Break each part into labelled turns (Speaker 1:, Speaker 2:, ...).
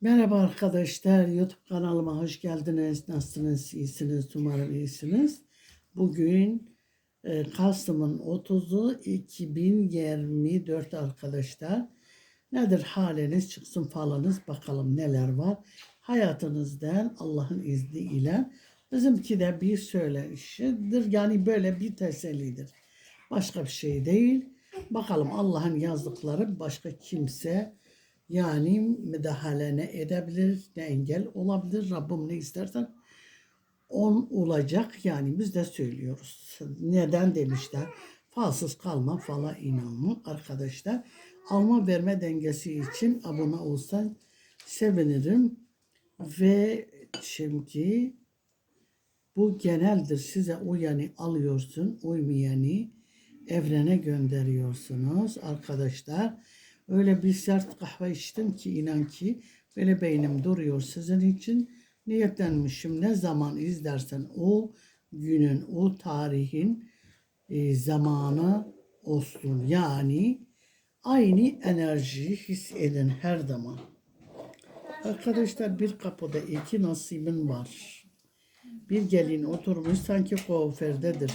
Speaker 1: Merhaba arkadaşlar, YouTube kanalıma hoş geldiniz. Nasılsınız? İyisiniz, umarım iyisiniz. Bugün e, Kasım'ın 30'u 2024 arkadaşlar. Nedir haliniz, çıksın falanız, bakalım neler var. Hayatınızdan Allah'ın izniyle bizimki de bir söylenişidir. Yani böyle bir tesellidir. Başka bir şey değil. Bakalım Allah'ın yazdıkları başka kimse yani müdahale ne edebilir, ne engel olabilir. Rabbim ne istersen on olacak. Yani biz de söylüyoruz. Neden demişler? Falsız kalma, fala inanma arkadaşlar. Alma verme dengesi için abone olsan sevinirim. Ve şimdi bu geneldir. Size uyanı alıyorsun, uymayanı evrene gönderiyorsunuz arkadaşlar. Öyle bir sert kahve içtim ki inan ki böyle beynim duruyor sizin için. Niyetlenmişim ne zaman izlersen o günün, o tarihin e, zamanı olsun. Yani aynı enerjiyi hissedin her zaman. Arkadaşlar bir kapıda iki nasibin var. Bir gelin oturmuş sanki kuafördedir.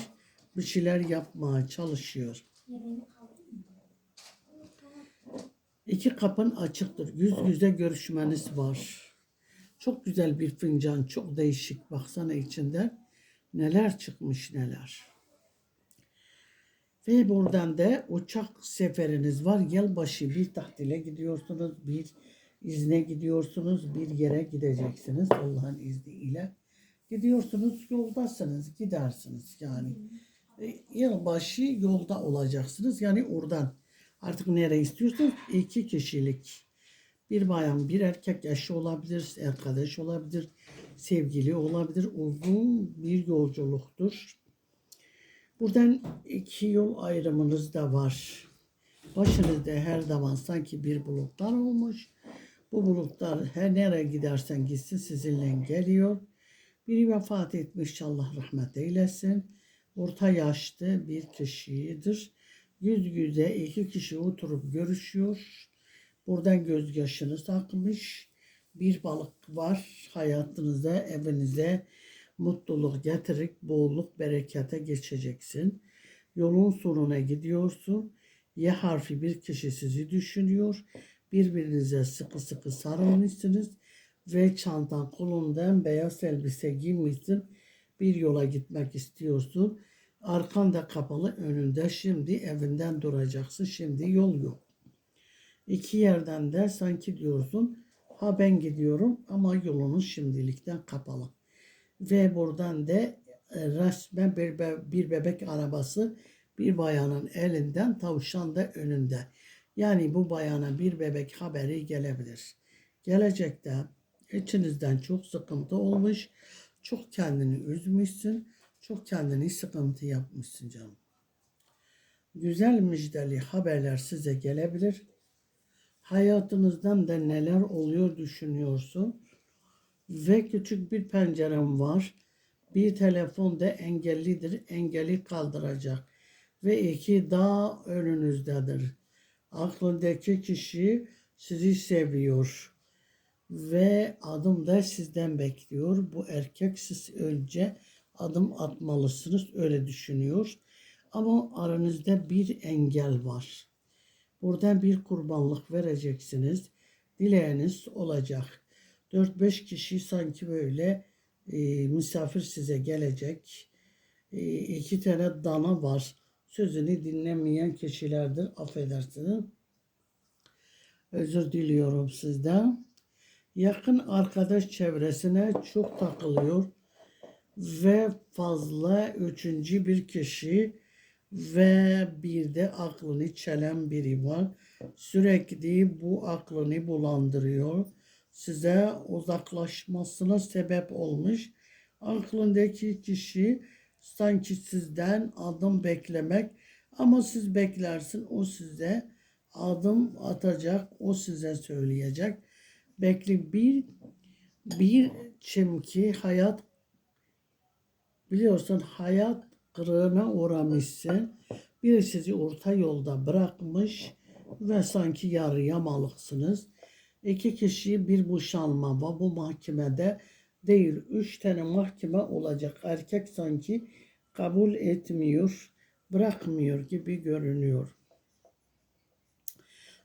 Speaker 1: Bir şeyler yapmaya çalışıyor. İki kapın açıktır. Yüz yüze görüşmeniz var. Çok güzel bir fincan, çok değişik. Baksana içinde neler çıkmış neler. Ve buradan da uçak seferiniz var. Yılbaşı bir tahtile gidiyorsunuz, bir izne gidiyorsunuz, bir yere gideceksiniz Allah'ın izniyle. Gidiyorsunuz, yoldasınız, gidersiniz yani. E, Yılbaşı yolda olacaksınız yani oradan. Artık nereye istiyorsanız iki kişilik. Bir bayan, bir erkek yaşı olabilir, arkadaş olabilir, sevgili olabilir. Uzun bir yolculuktur. Buradan iki yol ayrımınız da var. Başınızda her zaman sanki bir bulutlar olmuş. Bu bulutlar her nereye gidersen gitsin sizinle geliyor. Biri vefat etmiş Allah rahmet eylesin. Orta yaşlı bir kişidir. Yüz yüze iki kişi oturup görüşüyor. Buradan gözyaşınız akmış. Bir balık var hayatınıza, evinize mutluluk getirip bolluk berekete geçeceksin. Yolun sonuna gidiyorsun. Y harfi bir kişi sizi düşünüyor. Birbirinize sıkı sıkı sarılmışsınız ve çantan kolundan beyaz elbise giymişsin. Bir yola gitmek istiyorsun. Arkan da kapalı önünde şimdi evinden duracaksın. Şimdi yol yok. İki yerden de sanki diyorsun ha ben gidiyorum ama yolunuz şimdilikten kapalı. Ve buradan da e, resmen bir, be- bir bebek arabası bir bayanın elinden tavşan da önünde. Yani bu bayana bir bebek haberi gelebilir. Gelecekte içinizden çok sıkıntı olmuş. Çok kendini üzmüşsün. Çok kendini sıkıntı yapmışsın canım. Güzel müjdeli haberler size gelebilir. Hayatınızdan da neler oluyor düşünüyorsun. Ve küçük bir pencerem var. Bir telefon da engellidir. Engeli kaldıracak. Ve iki daha önünüzdedir. Aklındaki kişi sizi seviyor. Ve adım da sizden bekliyor. Bu erkek siz önce adım atmalısınız öyle düşünüyor. Ama aranızda bir engel var. Buradan bir kurbanlık vereceksiniz. Dileğiniz olacak. 4-5 kişi sanki böyle e, misafir size gelecek. E, iki tane dana var. Sözünü dinlemeyen kişilerdir. Affedersiniz. Özür diliyorum sizden. Yakın arkadaş çevresine çok takılıyor ve fazla üçüncü bir kişi ve bir de aklını çelen biri var. Sürekli bu aklını bulandırıyor. Size uzaklaşmasına sebep olmuş. Aklındaki kişi sanki sizden adım beklemek ama siz beklersin o size adım atacak, o size söyleyecek. Bekle bir bir çimki hayat Biliyorsun hayat kırığına uğramışsın. Biri sizi orta yolda bırakmış ve sanki yarı yamalıksınız. iki kişi bir boşanma var bu mahkemede değil. Üç tane mahkeme olacak. Erkek sanki kabul etmiyor, bırakmıyor gibi görünüyor.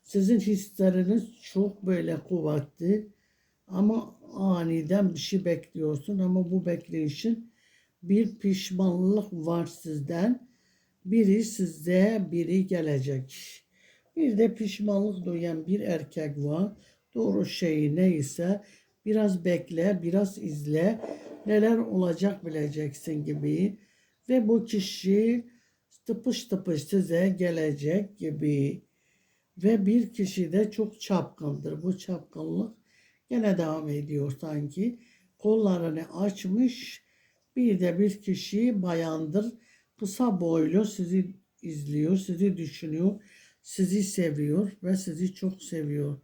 Speaker 1: Sizin hisleriniz çok böyle kuvvetli ama aniden bir şey bekliyorsun ama bu bekleyişin bir pişmanlık var sizden. Biri size, biri gelecek. Bir de pişmanlık duyan bir erkek var. Doğru şey neyse biraz bekle, biraz izle. Neler olacak bileceksin gibi. Ve bu kişi tıpış tıpış size gelecek gibi. Ve bir kişi de çok çapkındır. Bu çapkınlık gene devam ediyor sanki. Kollarını açmış. Bir de bir kişi bayandır. Kısa boylu sizi izliyor, sizi düşünüyor, sizi seviyor ve sizi çok seviyor.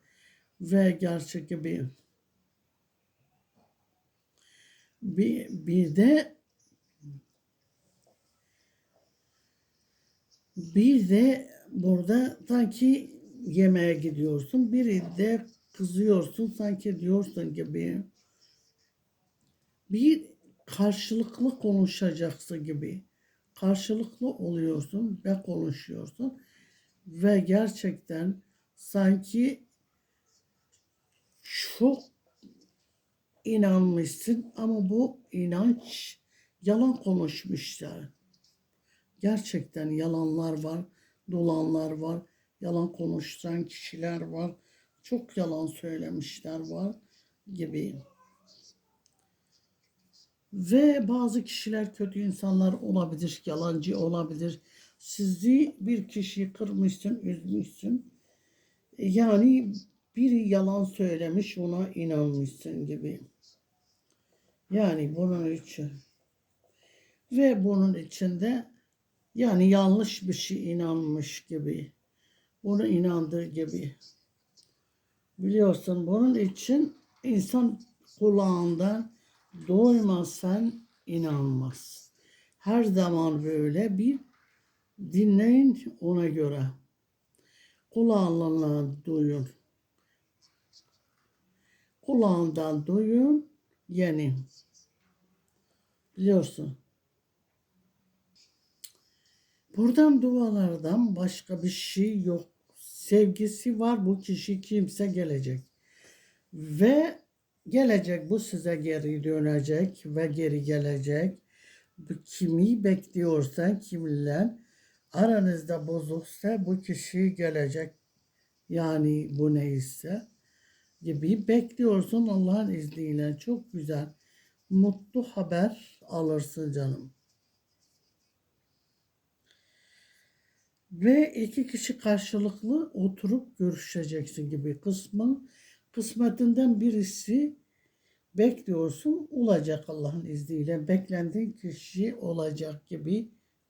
Speaker 1: Ve gerçek gibi bir, bir de bir de burada sanki yemeğe gidiyorsun. Biri de kızıyorsun sanki diyorsun gibi. Bir karşılıklı konuşacaksın gibi. Karşılıklı oluyorsun ve konuşuyorsun. Ve gerçekten sanki çok inanmışsın ama bu inanç yalan konuşmuşlar. Gerçekten yalanlar var, dolanlar var, yalan konuşan kişiler var, çok yalan söylemişler var gibi. Ve bazı kişiler kötü insanlar olabilir, yalancı olabilir. Sizi bir kişi kırmışsın, üzmüşsün. Yani biri yalan söylemiş ona inanmışsın gibi. Yani bunun için. Ve bunun içinde yani yanlış bir şey inanmış gibi. Bunu inandığı gibi. Biliyorsun bunun için insan kulağından doymazsan inanmaz. Her zaman böyle bir dinleyin ona göre. Kulağından duyun. Kulağından duyun, yeni. Biliyorsun. Buradan dualardan başka bir şey yok. Sevgisi var bu kişi kimse gelecek. Ve gelecek bu size geri dönecek ve geri gelecek. Kimi bekliyorsan kimle aranızda bozuksa bu kişi gelecek. Yani bu neyse gibi bekliyorsun Allah'ın izniyle. Çok güzel. Mutlu haber alırsın canım. Ve iki kişi karşılıklı oturup görüşeceksin gibi kısmı. Kısmetinden birisi bekliyorsun olacak Allah'ın izniyle. Beklendiğin kişi olacak gibi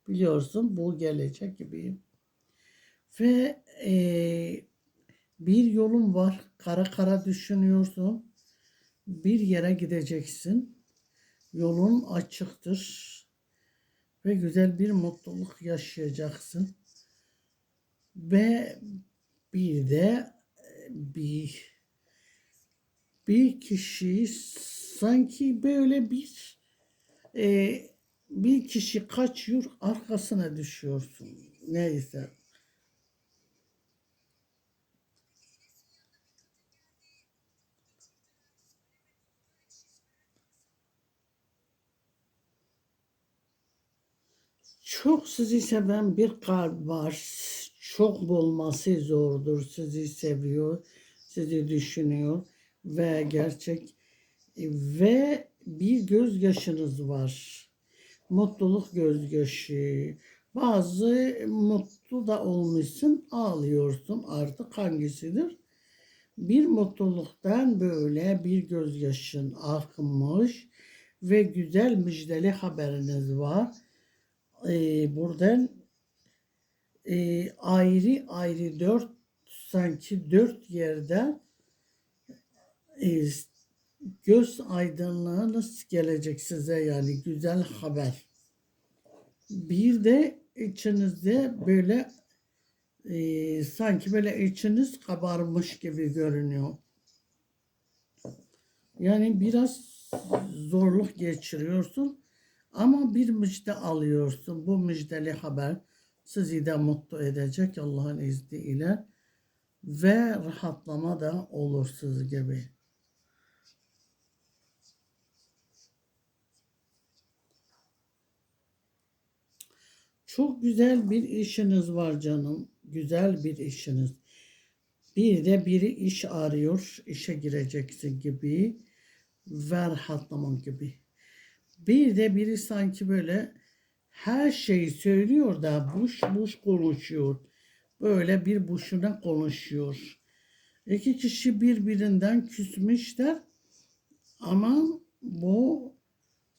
Speaker 1: biliyorsun bu gelecek gibi. Ve eee bir yolun var. Kara kara düşünüyorsun. Bir yere gideceksin. Yolun açıktır. Ve güzel bir mutluluk yaşayacaksın. Ve bir de e, bir bir kişi sanki böyle bir e, bir kişi kaçıyor arkasına düşüyorsun. Neyse. Çok sizi seven bir kalp var. Çok bulması zordur. Sizi seviyor, sizi düşünüyor ve gerçek ve bir gözyaşınız var. Mutluluk gözyaşı. Bazı mutlu da olmuşsun, ağlıyorsun artık hangisidir? Bir mutluluktan böyle bir gözyaşın akmış ve güzel müjdeli haberiniz var e, buradan e, ayrı ayrı dört sanki dört yerden e, göz aydınlığı nasıl gelecek size yani güzel haber. Bir de içinizde böyle e, sanki böyle içiniz kabarmış gibi görünüyor. Yani biraz zorluk geçiriyorsun ama bir müjde alıyorsun. Bu müjdeli haber sizi de mutlu edecek Allah'ın izniyle ve rahatlama da olur siz gibi. Çok güzel bir işiniz var canım. Güzel bir işiniz. Bir de biri iş arıyor, işe gireceksin gibi ve rahatlaman gibi. Bir de biri sanki böyle her şeyi söylüyor da buş buş konuşuyor. Böyle bir boşuna konuşuyor. İki kişi birbirinden küsmüşler ama bu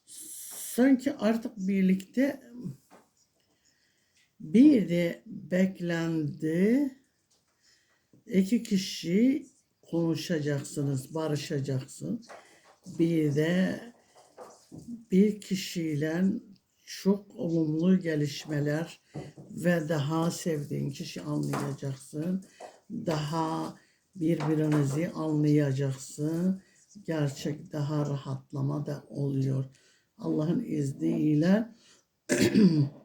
Speaker 1: sanki artık birlikte bir de beklendi. İki kişi konuşacaksınız, barışacaksın. Bir de bir kişiyle çok olumlu gelişmeler ve daha sevdiğin kişi anlayacaksın. Daha birbirinizi anlayacaksın. Gerçek daha rahatlama da oluyor. Allah'ın izniyle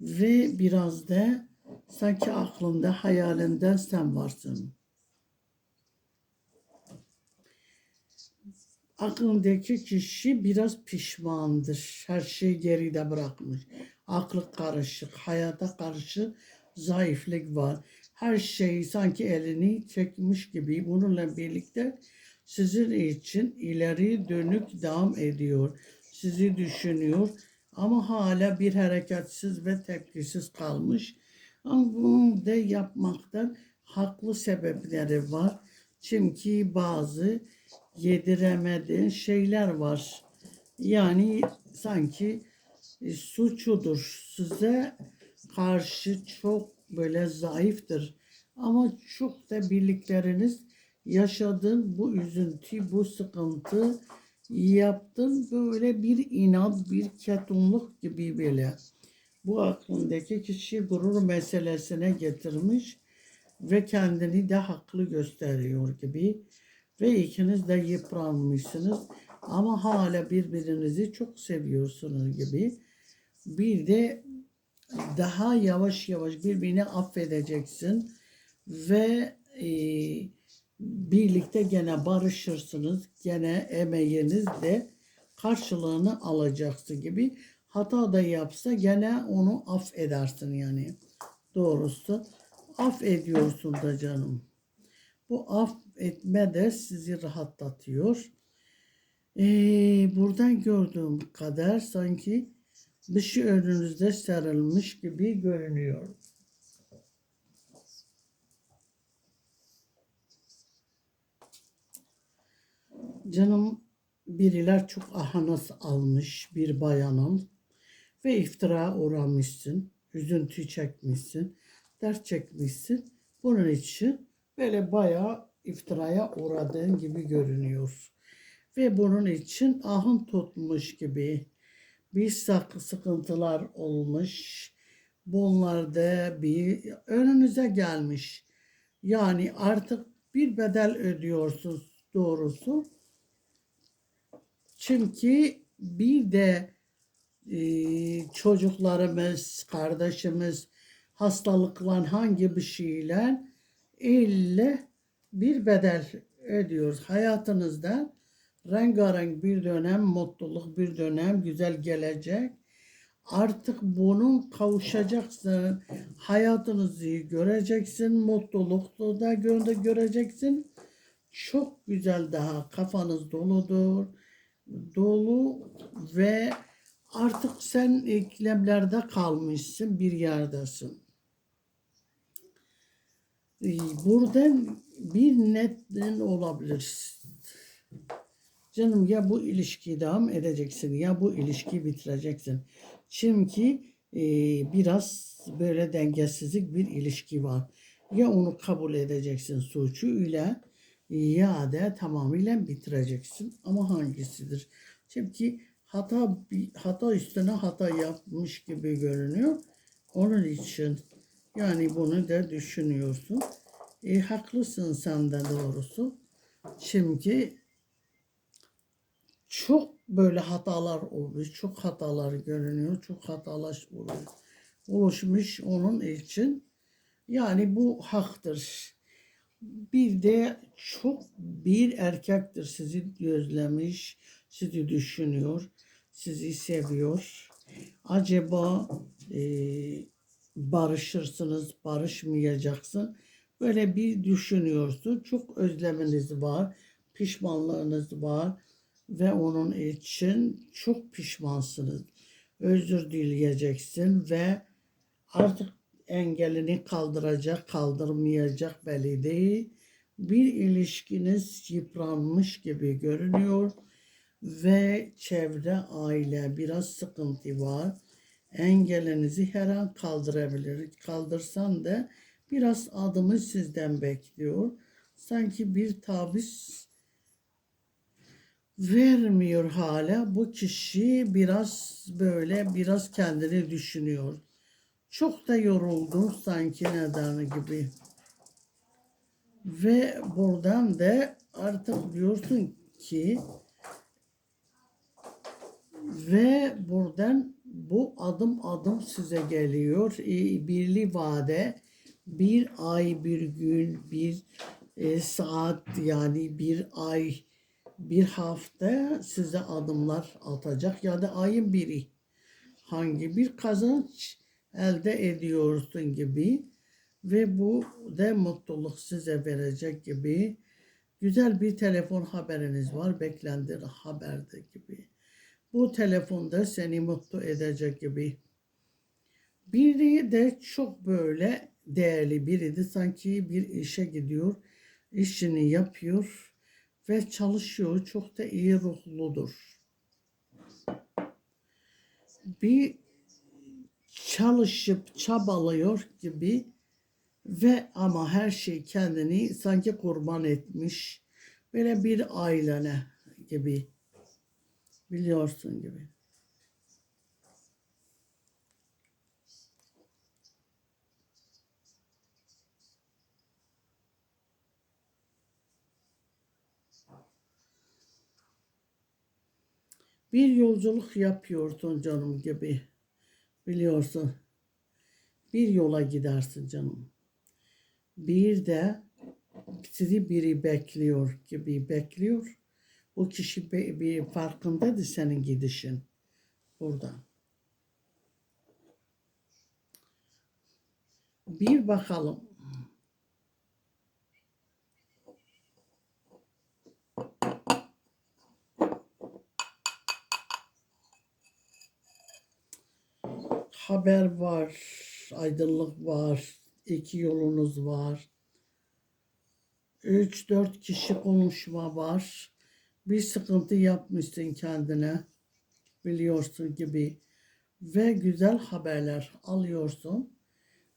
Speaker 1: ve biraz da sanki aklında hayalinde sen varsın. Aklındaki kişi biraz pişmandır. Her şeyi geride bırakmış. Aklı karışık, hayata karşı zayıflık var. Her şey sanki elini çekmiş gibi bununla birlikte sizin için ileri dönük devam ediyor. Sizi düşünüyor ama hala bir hareketsiz ve tepkisiz kalmış. Ama bunu da yapmaktan haklı sebepleri var. Çünkü bazı yediremediğin şeyler var. Yani sanki e, suçudur. Size karşı çok böyle zayıftır. Ama çok da birlikleriniz yaşadığın bu üzüntü, bu sıkıntı yaptın böyle bir inat, bir ketumluk gibi böyle. Bu aklındaki kişi gurur meselesine getirmiş ve kendini de haklı gösteriyor gibi ve ikiniz de yıpranmışsınız ama hala birbirinizi çok seviyorsunuz gibi. Bir de daha yavaş yavaş birbirini affedeceksin ve e, birlikte gene barışırsınız. Gene emeğiniz de karşılığını alacaksın gibi. Hata da yapsa gene onu affedersin yani. Doğrusu affediyorsun da canım. Bu affetme de sizi rahatlatıyor. Ee, buradan gördüğüm kadar sanki dışı önünüzde sarılmış gibi görünüyor. Canım biriler çok ahanas almış bir bayanın ve iftira uğramışsın, üzüntü çekmişsin, dert çekmişsin. Bunun için böyle bayağı iftiraya uğradığın gibi görünüyor. Ve bunun için ahın tutmuş gibi bir sıkıntılar olmuş. Bunlar bir önünüze gelmiş. Yani artık bir bedel ödüyorsunuz doğrusu. Çünkü bir de e, çocuklarımız, kardeşimiz hastalıkla hangi bir şeyle ille bir bedel ödüyoruz. Hayatınızda rengarenk bir dönem mutluluk, bir dönem güzel gelecek. Artık bunun kavuşacaksın. Hayatınızı göreceksin. Mutluluklu da gö- göreceksin. Çok güzel daha kafanız doludur. Dolu ve artık sen iklimlerde kalmışsın. Bir yerdesin. Ee, Buradan bir neden olabilir. Canım ya bu ilişkiyi devam edeceksin ya bu ilişkiyi bitireceksin. Çünkü e, biraz böyle dengesizlik bir ilişki var. Ya onu kabul edeceksin suçuyla ya da tamamıyla bitireceksin. Ama hangisidir? Çünkü hata hata üstüne hata yapmış gibi görünüyor. Onun için yani bunu da düşünüyorsun. E, haklısın sen de doğrusu. Çünkü çok böyle hatalar olmuş. Çok hatalar görünüyor. Çok hatalar oluyor- oluşmuş onun için. Yani bu haktır. Bir de çok bir erkektir sizi gözlemiş, sizi düşünüyor, sizi seviyor. Acaba e, barışırsınız, barışmayacaksın. Böyle bir düşünüyorsun. Çok özleminiz var, pişmanlığınız var ve onun için çok pişmansınız. Özür dileyeceksin ve artık engelini kaldıracak, kaldırmayacak belli değil. Bir ilişkiniz yıpranmış gibi görünüyor ve çevre, aile biraz sıkıntı var. Engelinizi her an kaldırabilir. Kaldırsan da biraz adımı sizden bekliyor. Sanki bir taviz vermiyor hala. Bu kişi biraz böyle biraz kendini düşünüyor. Çok da yoruldum sanki neden gibi. Ve buradan da artık diyorsun ki ve buradan bu adım adım size geliyor. E, Birli vade bir ay, bir gün, bir e, saat yani bir ay, bir hafta size adımlar atacak ya da ayın biri hangi bir kazanç elde ediyorsun gibi ve bu da mutluluk size verecek gibi güzel bir telefon haberiniz var beklendir haberde gibi. Bu telefonda seni mutlu edecek gibi. Biri de çok böyle değerli biriydi. Sanki bir işe gidiyor, işini yapıyor ve çalışıyor. Çok da iyi ruhludur. Bir çalışıp çabalıyor gibi ve ama her şey kendini sanki kurban etmiş. Böyle bir ailene gibi. Biliyorsun gibi. Bir yolculuk yapıyorsun canım gibi. Biliyorsun. Bir yola gidersin canım. Bir de sizi biri bekliyor gibi bekliyor. O kişi bir farkındadır senin gidişin. Buradan. Bir bakalım. Haber var, aydınlık var, iki yolunuz var. Üç dört kişi konuşma var. Bir sıkıntı yapmışsın kendine. Biliyorsun gibi. Ve güzel haberler alıyorsun.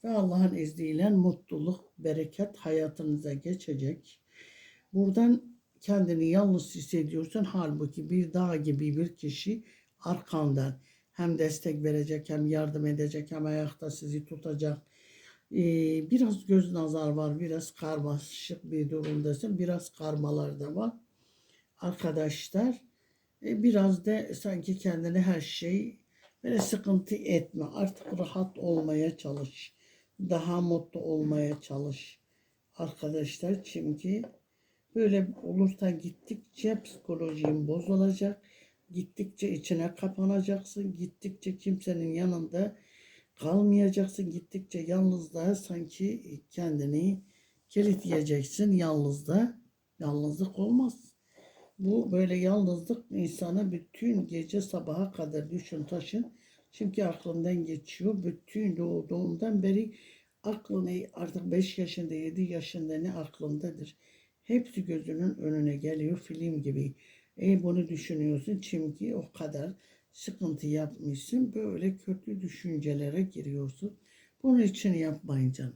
Speaker 1: Ve Allah'ın izniyle mutluluk, bereket hayatınıza geçecek. Buradan kendini yalnız hissediyorsun. Halbuki bir dağ gibi bir kişi arkandan hem destek verecek hem yardım edecek hem ayakta sizi tutacak. Ee, biraz göz nazar var, biraz karmaşık bir durumdasın. Biraz karmalar da var. Arkadaşlar e, biraz da sanki kendine her şey böyle sıkıntı etme. Artık rahat olmaya çalış. Daha mutlu olmaya çalış. Arkadaşlar çünkü böyle olursa gittikçe psikolojin bozulacak. Gittikçe içine kapanacaksın. Gittikçe kimsenin yanında kalmayacaksın. Gittikçe yalnızlığa sanki kendini kilitleyeceksin. Yalnızda yalnızlık olmaz. Bu böyle yalnızlık insana bütün gece sabaha kadar düşün taşın. Çünkü aklından geçiyor. Bütün doğduğundan beri aklına artık 5 yaşında 7 yaşında ne aklındadır. Hepsi gözünün önüne geliyor film gibi. E bunu düşünüyorsun çünkü o kadar sıkıntı yapmışsın. Böyle kötü düşüncelere giriyorsun. Bunun için yapmayın canım.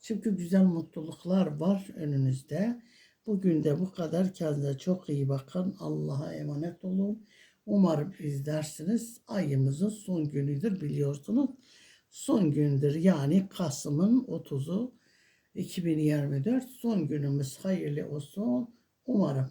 Speaker 1: Çünkü güzel mutluluklar var önünüzde. Bugün de bu kadar. Kendinize çok iyi bakın. Allah'a emanet olun. Umarım izlersiniz. Ayımızın son günüdür biliyorsunuz. Son gündür yani Kasım'ın 30'u 2024 son günümüz hayırlı olsun. Umarım.